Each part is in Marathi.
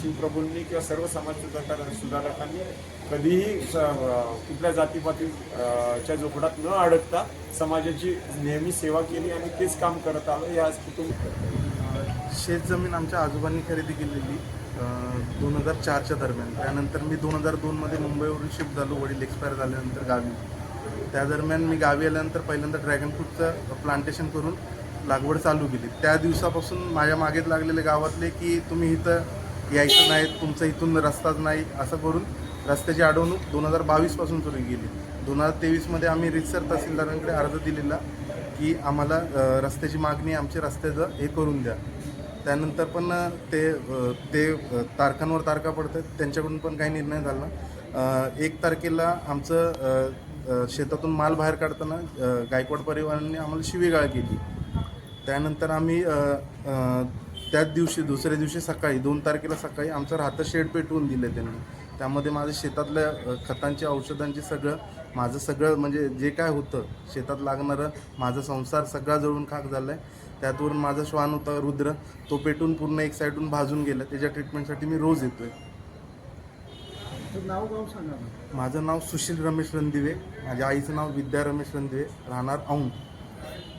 शिवप्रभूंनी किंवा सर्व समाज सुधारक सुधारकांनी कधीही स- कुठल्या जातीपाती च्या जोखडात न अडकता समाजाची नेहमी सेवा केली आणि तेच काम करत आलं या कुटुंब शेत जमीन आमच्या आजोबांनी खरेदी केलेली दोन हजार चारच्या दरम्यान. त्यानंतर मी दोन हजार दोनमध्ये मुंबईवरून शिफ्ट झालो वडील एक्सपायर झाल्यानंतर गावी. त्या दरम्यान मी गावी आल्यानंतर पहिल्यांदा ड्रॅगन फ्रूटचं प्लांटेशन करून लागवड चालू केली. त्या दिवसापासून माझ्या मागेत लागलेले गावातले की तुम्ही इथं यायचं नाही तुमचं इथून रस्ताच नाही असं करून रस्त्याची अडवणूक दोन हजार बावीसपासून सुरू केली. दोन हजार तेवीसमध्ये आम्ही रितसर तहसीलदारांकडे अर्ज दिलेला की आम्हाला रस्त्याची मागणी आमच्या रस्त्याचं हे करून द्या. त्यानंतर पण ते ते तारखांवर तारखा पडतात त्यांच्याकडून पण काही निर्णय झाला. एक तारखेला आमचं शेतातून माल बाहेर काढताना गायकवाड परिवारांनी आम्हाला शिवीगाळ केली. त्यानंतर आम्ही त्याच दिवशी दुसऱ्या दिवशी सकाळी दोन तारखेला सकाळी आमचं राहतं शेड पेटवून दिलं त्यांनी. त्यामध्ये माझं शेतातल्या खतांची औषधांची सगळं माझं सगळं म्हणजे जे काय होतं शेतात लागणारं माझा संसार सगळा जळून खाक झाला आहे त्यातवरून माझा श्वान होता रुद्र तो पेटून पूर्ण एक साईडून भाजून गेला. त्याच्या ट्रीटमेंटसाठी मी रोज येतोय. नाव गाव सांगा ना. माझं नाव सुशील रमेश रणदिवे माझ्या आईचं नाव विद्या रमेश रणदिवे राहणार औंध.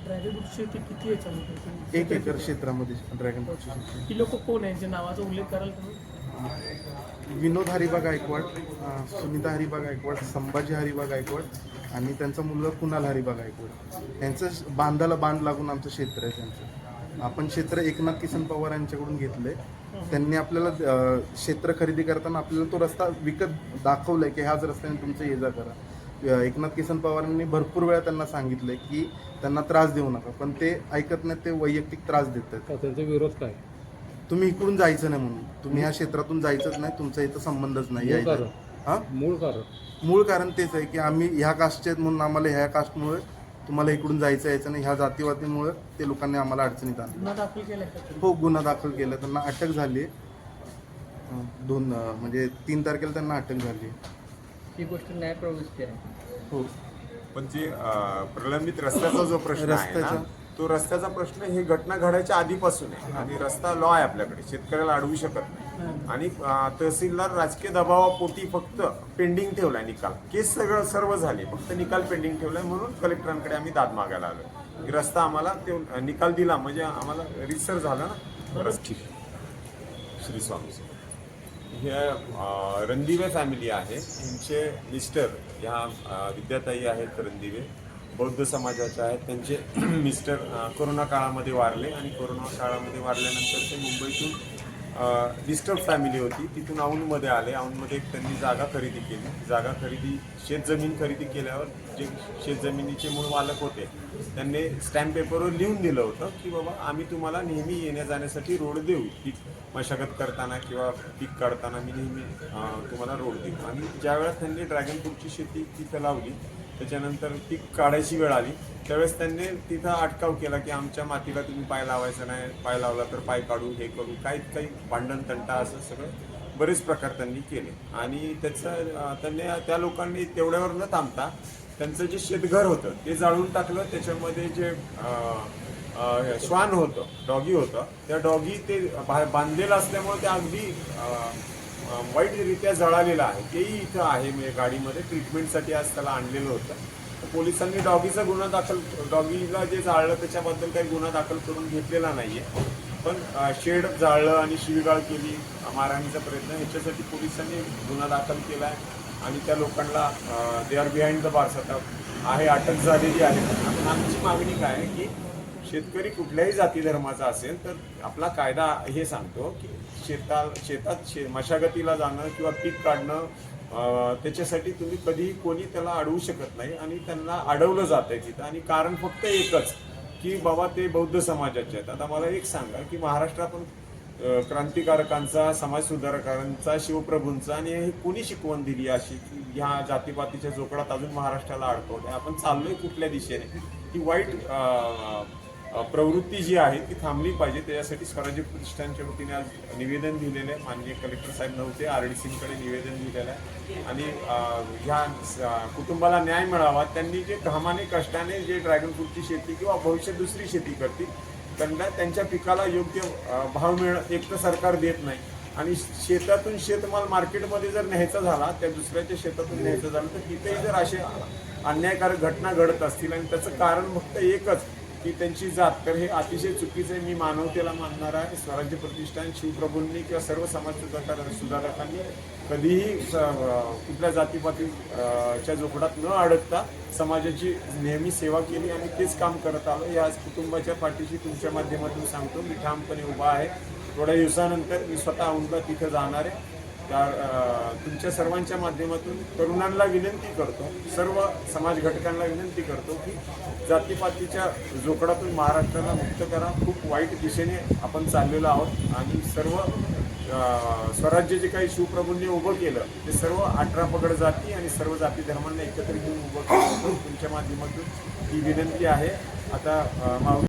ड्रॅगन फ्रूट शेती किती याच्यामध्ये एक एकर क्षेत्रामध्ये ड्रॅगन फ्रूटची शेती ही लोक कोण आहेत? ज्या नावाचा उल्लेख कराल तुम्ही? विनोद हरिबा गायकवाड अं, सुनीता हरिबा गायकवाड संभाजी हरिबा गायकवाड आणि त्यांचा मुलगा कुणाल हरिबा गायकवाड. यांचं श- बांधाला बांध लागून आमचं क्षेत्र आहे त्यांचं. आपण क्षेत्र एकनाथ किसन पवार यांच्याकडून घेतलंय. त्यांनी आपल्याला अं, क्षेत्र खरेदी करताना आपल्याला तो रस्ता विकत दाखवलाय की ह्याच रस्त्याने तुमचं ये जा करा. एकनाथ किसन पवारांनी भरपूर वेळा त्यांना सांगितलंय की त्यांना त्रास देऊ नका पण ते ऐकत नाहीत ते वैयक्तिक त्रास देतात. का त्यांचा विरोध काय? तुम्ही इकडून जायचं नाही म्हणून. तुम्ही ह्या क्षेत्रातून जायचंच नाही तुमचा इथं संबंधच नाही मूळ यायचा. कारण? हा? मूळ कारण? मूळ कारण तेच आहे की आम्ही ह्या कास्टचे आहेत म्हणून आम्हाला ह्या कास्टमुळे तुम्हाला इकडून जायचं यायचं नाही. ह्या जातीवादीमुळे ते लोकांनी आम्हाला अडचणीत आणलं. गुन्हा दाखल केलाय का तुम्ही? हो गुन्हा दाखल केला. त्यांना अटक झाली दोन अं, म्हणजे तीन तारखेला त्यांना अटक झाली ही गोष्ट न्यायप्रविष्टी आहे. हो. पण जे अं, प्रलंबित रस्त्याचा जो प्रश्न आहे ना रस्त्याचा- तो रस्त्याचा प्रश्न हे घटना घडायच्या आधीपासून आहे. आणि रस्ता लॉ आहे आपल्याकडे. शेतकऱ्याला अडवू शकत नाही. आणि अं, तहसीलदार राजकीय दबावापोटी फक्त पेंडिंग ठेवलाय निकाल. केस सगळं सर्व झाले. फक्त निकाल पेंडिंग ठेवलाय म्हणून कलेक्टरांकडे आम्ही दाद मागायला आलो की रस्ता आम्हाला ते निकाल दिला. म्हणजे आम्हाला रिसर झाला ना. ठीक. श्री स्वामी हे रणदिवे फॅमिली आहे. यांचे मिस्टर ह्या विद्याताई आहेत रणदिवे. बौद्ध समाजाच्या आहेत. त्यांचे मिस्टर कोरोना काळामध्ये वारले आणि कोरोना काळामध्ये वारल्यानंतर ते मुंबईतून डिस्टर्ब फॅमिली होती. तिथून औंधमध्ये आले. औंधमध्ये एक त्यांनी जागा खरेदी केली. जागा खरेदी शेतजमीन खरेदी केल्यावर जे शेतजमिनीचे मूळ मालक होते त्यांनी स्टॅम्प पेपरवर लिहून दिलं होतं की बाबा आम्ही तुम्हाला नेहमी येण्या जाण्यासाठी रोड देऊ मशागत करताना किंवा पीक काढताना मी नेहमी तुम्हाला रोड देतो. आणि ज्यावेळेस त्यांनी ड्रॅगन फ्रूटची शेती तिथं लावली त्याच्यानंतर पीक काढायची वेळ आली त्यावेळेस त्यांनी तिथं अटकाव केला की आमच्या मातीला तुम्ही पाय लावायचा नाही पाय लावला तर पाय काढू हे करू काही काही भांडण तंटा असं सगळं बरेच प्रकार त्यांनी केले. आणि त्याचं त्यांनी त्या लोकांनी तेवढ्यावर न थांबता त्यांचं जे शेतघर होतं ते जाळून टाकलं त्याच्यामध्ये जे श्वान होतं डॉगी होतं. त्या डॉगी ते बांधलेलं असल्यामुळे ते अगदी वाईटरित्या जळालेलं आहे. तेही इथं आहे म्हणजे गाडीमध्ये. ट्रीटमेंटसाठी आज त्याला आणलेलं होतं. तर पोलिसांनी डॉगीचा गुन्हा दाखल डॉगीला जे जाळलं त्याच्याबद्दल काही गुन्हा दाखल करून घेतलेला नाही आहे पण शेड जाळलं आणि शिवीगाळ केली मारहाणीचा प्रयत्न. ह्याच्यासाठी पोलिसांनी गुन्हा दाखल केला आहे आणि त्या लोकांना they are behind the bars आता आहे अटक झालेली आहे. आमची मागणी काय आहे की शेतकरी कुठल्याही जाती धर्माचा असेल तर आपला कायदा हे सांगतो की शेता शेतात शे मशागतीला जाणं किंवा पीक काढणं त्याच्यासाठी तुम्ही कधीही कोणी त्याला अडवू शकत नाही आणि त्यांना अडवलं जात आहे तिथं. आणि कारण फक्त एकच की बाबा ते बौद्ध समाजाचे आहेत. आता मला एक सांगा की महाराष्ट्रात पण क्रांतिकारकांचा समाजसुधारकांचा शिवप्रभूंचा आणि हे कोणी शिकवण दिली अशी की ह्या जातीपातीच्या जोकडात अजून महाराष्ट्राला अडकवते आपण चाललोय कुठल्या दिशेने? ती वाईट प्रवृत्ती जी आहे ती थांबली पाहिजे. त्याच्यासाठी स्वराज्य प्रतिष्ठानच्या वतीने आज निवेदन दिलेलं आहे. माननीय कलेक्टर साहेब नव्हते. आर डी सिंगकडे निवेदन दिलेलं आहे. आणि ह्या स- कुटुंबाला न्याय मिळावा त्यांनी जे घामाने कष्टाने जे ड्रॅगन फ्रूटची शेती किंवा भविष्यात दुसरी शेती करतील त्यांना त्यांच्या पिकाला योग्य भाव मिळ एक तर सरकार देत नाही. आणि शेतातून शेतमाल मार्केटमध्ये जर न्यायचा झाला त्या दुसऱ्याच्या शेतातून न्यायचं झालं तर तिथेही जर असे अन्यायकारक घटना घडत असतील आणि त्याचं कारण फक्त एकच की त्यांची जात. तर हे अतिशय चुकीचं आहे. मी मानवतेला मानणार आहे. स्वराज्य प्रतिष्ठान शिवप्रभूंनी किंवा सर्व समाज सुधाकर सुधारकांनी कधीही कुठल्या जातीपाती च्या जोखडात न अडकता समाजाची नेहमी सेवा केली आणि तेच काम करत आलो. या कुटुंबाच्या पाठीशी तुमच्या माध्यमातून सांगतो. मी ठामपणे उभा आहे. थोड्या दिवसानंतर मी स्वतः उंडा तिथं जाणार आहे. त्या तुमच्या सर्वांच्या माध्यमातून तरुणांना विनंती करतो सर्व समाज घटकांना विनंती करतो की जातीपातीच्या जोकडातून महाराष्ट्राला मुक्त करा. खूप वाईट दिशेने आपण चाललेलो आहोत आणि सर्व स्वराज्य जे काही शिवप्रभूंनी उभं केलं ते सर्व अठरा पगड जाती आणि सर्व जाती धर्मांना एकत्र घेऊन उभं केलं. तुमच्या माध्यमातून ही विनंती आहे. आता